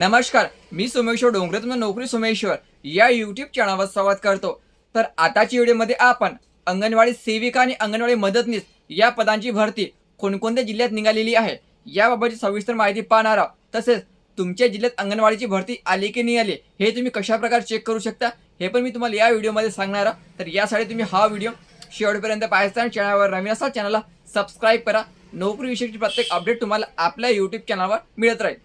नमस्कार मी सोमेश्वर डोंगरे तुमचा नोकरी सोमेश्वर. या युट्यूब चॅनलवर संवाद करतो. तर आताच्या व्हिडिओमध्ये आपण अंगणवाडी सेविका आणि अंगणवाडी मदतनीस या पदांची भरती कोणकोणत्या जिल्ह्यात निघालेली आहे याबाबतची सविस्तर माहिती पाहणार आहोत. तसेच तुमच्या जिल्ह्यात अंगणवाडीची भरती आली की नाही आली हे तुम्ही कशा प्रकारे चेक करू शकता हे पण मी तुम्हाला या व्हिडिओमध्ये सांगणार आहोत. तर यासाठी तुम्ही हा व्हिडिओ शेवटपर्यंत पाहायचा आणि चॅनलवर नवीन असाल चॅनलला सबस्क्राईब करा. नोकरीविषयीची प्रत्येक अपडेट तुम्हाला आपल्या यूट्यूब चॅनलवर मिळत राहील.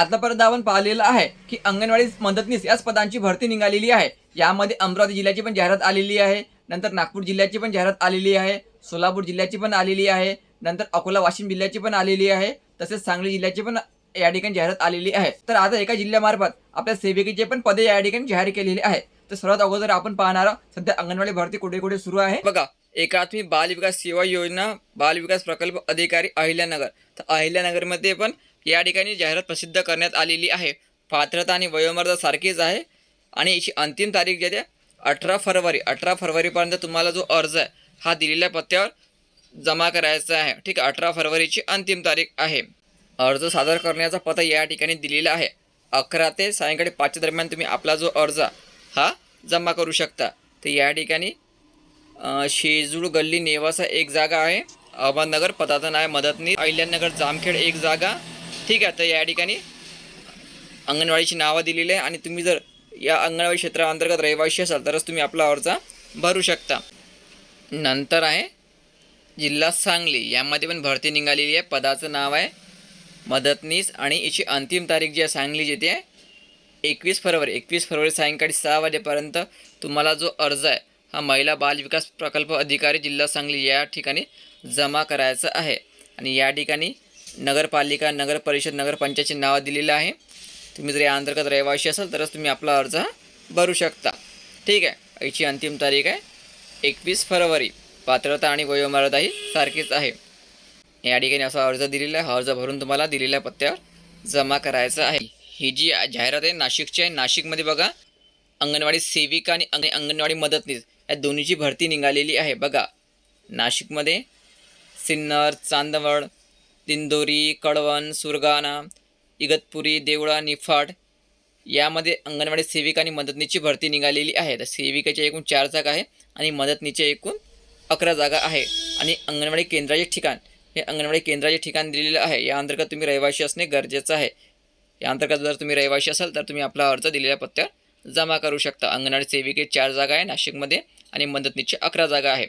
आतापर्यंत आपण पाहिलेलं आहे की अंगणवाडी मदतनीस याच पदांची भरती निघालेली आहे. यामध्ये अमरावती जिल्ह्याची पण जाहिरात आलेली आहे नंतर नागपूर जिल्ह्याची पण जाहिरात आलेली आहे सोलापूर जिल्ह्याची पण आलेली आहे नंतर अकोला वाशिम जिल्ह्याची पण आलेली आहे तसेच सांगली जिल्ह्याची पण या ठिकाणी जाहिरात आलेली आहे. तर आता एका जिल्ह्यामार्फत आपल्या सेविकेचे पण पदे या ठिकाणी जाहीर केलेली आहे. तर सर्वात अगोदर आपण पाहणार सध्या अंगणवाडी भरती कुठे कुठे सुरू आहे. बघा एकात्मी बाल विकास सेवा योजना बाल विकास प्रकल्प अधिकारी अहिल्यानगर. तर अहिल्यानगरमध्ये पण या ठिकाणी जाहिरात प्रसिद्ध करण्यात आलेली आहे. पात्रता आणि वयोमर्यादा सारखीच आहे. आणि याची अंतिम तारीख जी आहे अठरा फरवरी अठरा फरवरीपर्यंत तुम्हाला जो अर्ज आहे हा दिलेल्या पत्त्यावर जमा करायचा आहे. ठीक आहे अठरा फरवरीची अंतिम तारीख आहे. अर्ज सादर करण्याचा पत्ता या ठिकाणी दिलेला आहे. अकरा ते सायंकाळी पाचच्या दरम्यान तुम्ही आपला जो अर्ज हा जमा करू शकता. तर या ठिकाणी शेजूळ गल्ली नेवासा एक जागा आहे. अहमदनगर पदाचं नाव आहे मदतनीस अहिल्यानगर जामखेड एक जागा ठीक आहे तर या ठिकाणी अंगणवाडीची नावं दिलेली आहे आणि तुम्ही जर या अंगणवाडी क्षेत्राअंतर्गत रहिवाशी असाल तरच तुम्ही आपला अर्ज भरू शकता. नंतर आहे जिल्हा सांगली. यामध्ये पण भरती निघालेली आहे. पदाचं नाव आहे मदतनीस आणि याची अंतिम तारीख जी आहे सांगलीची ती आहे एकवीस फरवरी. एकवीस फरवरी सायंकाळी सहा वाजेपर्यंत तुम्हाला जो अर्ज आहे हा महिला बाल विकास प्रकल्प अधिकारी जिल्हा सांगली या ठिकाणी जमा करायचा आहे. आणि या ठिकाणी नगरपालिका नगर परिषद नगरपंचायतची नावं दिलेलं आहे. तुम्ही जर या अंतर्गत रहिवाशी असाल तरच तुम्ही आपला अर्ज भरू शकता. ठीक आहे? याची अंतिम तारीख आहे एकवीस फरवरी. पात्रता आणि वयोमर्यादा ही सारखीच आहे. या ठिकाणी असा अर्ज दिलेला आहे. हा अर्ज भरून तुम्हाला दिलेल्या पत्त्यावर जमा करायचा आहे. ही जी जाहिरात आहे नाशिकची आहे नाशिकमध्ये बघा अंगणवाडी सेविका आणि अंग- अंगणवाडी मदतनीस या दोन्हीची भरती निघालेली आहे. बघा नाशिकमध्ये सिन्नर चांदवड दिंदोरी कळवण सुरगाणा इगतपुरी देवळा निफाड यामध्ये अंगणवाडी सेविका आणि मदतनीची भरती निघालेली आहे. तर सेविकेच्या एकूण चार जागा आहे आणि मदतनीसच्या एकूण अकरा जागा आहे. आणि अंगणवाडी केंद्राचे ठिकाण हे अंगणवाडी केंद्राचे ठिकाण दिलेलं आहे. या अंतर्गत तुम्ही रहिवाशी असणे गरजेचं आहे. या अंतर्गत जर तुम्ही रहिवाशी असाल तर तुम्ही आपला अर्ज दिलेल्या पत्त्यावर जमा करू शकता. अंगणवाडी सेविके चार जागा आहे नाशिकमध्ये आणि मदतनीची अकरा जागा आहे.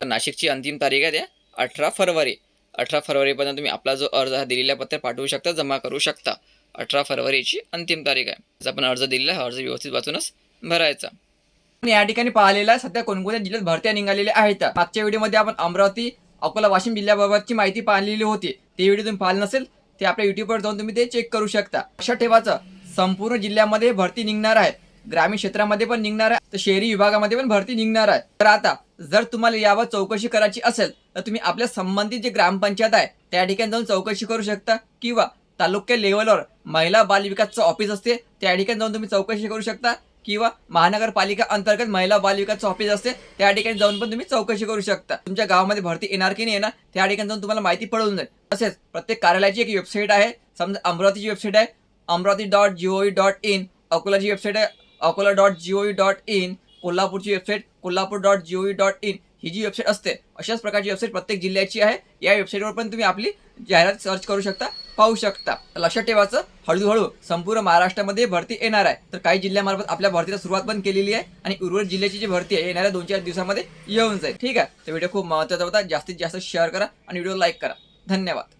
तर नाशिकची अंतिम तारीख आहे त्या अठरा फरवरी. अठरा फरवरीपर्यंत तुम्ही आपला जो अर्ज हा दिलेल्या पत्त्यावर पाठवू शकता जमा करू शकता. अठरा फरवरीची अंतिम तारीख आहे. जर आपण अर्ज दिलेला हा अर्ज व्यवस्थित वाचूनच भरायचा. या ठिकाणी पाहिलेला आहे सध्या कोणकोणत्या जिल्ह्यात भरत्या निघालेल्या आहेत मागच्या व्हिडिओमध्ये आपण अमरावती अकोला वाशिम जिल्ह्याबाबतची माहिती पाहिलेली होती. ते व्हिडिओ तुम्ही पाहिलं नसेल ते आपल्या युट्यूबवर जाऊन तुम्ही ते चेक करू शकता. लक्षात ठेवायचं संपूर्ण जिल्ह्यामध्ये भरती निघणार आहे. ग्रामीण क्षेत्रामध्ये पण निघणार आहे तर शहरी विभागामध्ये पण भरती निघणार आहे. तर आता जर तुम्हाला यावर चौकशी करायची असेल तर तुम्ही आपल्या संबंधित जे ग्रामपंचायत आहे त्या ठिकाणी जाऊन चौकशी करू शकता. किंवा तालुक्या लेवलवर महिला बाल विकासचं ऑफिस असते त्या ठिकाणी जाऊन तुम्ही चौकशी करू शकता. किंवा महानगरपालिका अंतर्गत महिला बाल विकासचं ऑफिस असते त्या ठिकाणी जाऊन पण तुम्ही चौकशी करू शकता. तुमच्या गावामध्ये भरती येणार की नाही येणार त्या ठिकाणी जाऊन तुम्हाला माहिती पडून जाईल. तसेच प्रत्येक कार्यालयाची एक वेबसाईट आहे समजा अमरावतीची वेबसाईट आहे Amravati dot G O dot in अकोलाची website आहे Akola dot G O dot in कोल्हापूरची website Kolhapur dot G O dot in ही जी वेबसाईट असते अशाच प्रकारची वेबसाईट प्रत्येक जिल्ह्याची आहे. या वेबसाईटवर पण तुम्ही आपली जाहिरात सर्च करू शकता पाहू शकता. लक्षात ठेवायचं हळूहळू संपूर्ण महाराष्ट्रामध्ये भरती येणार आहे. तर काही जिल्ह्यामार्फत आपल्या भरतीला सुरुवात पण केलेली आहे आणि उर्वरित जिल्ह्याची जी भरती आहे येणाऱ्या दोन चार दिवसामध्ये येऊन जाईल. ठीक आहे? तर व्हिडिओ खूप महत्त्वाचा होता. जास्तीत जास्त शेअर करा आणि व्हिडिओ लाईक करा. धन्यवाद.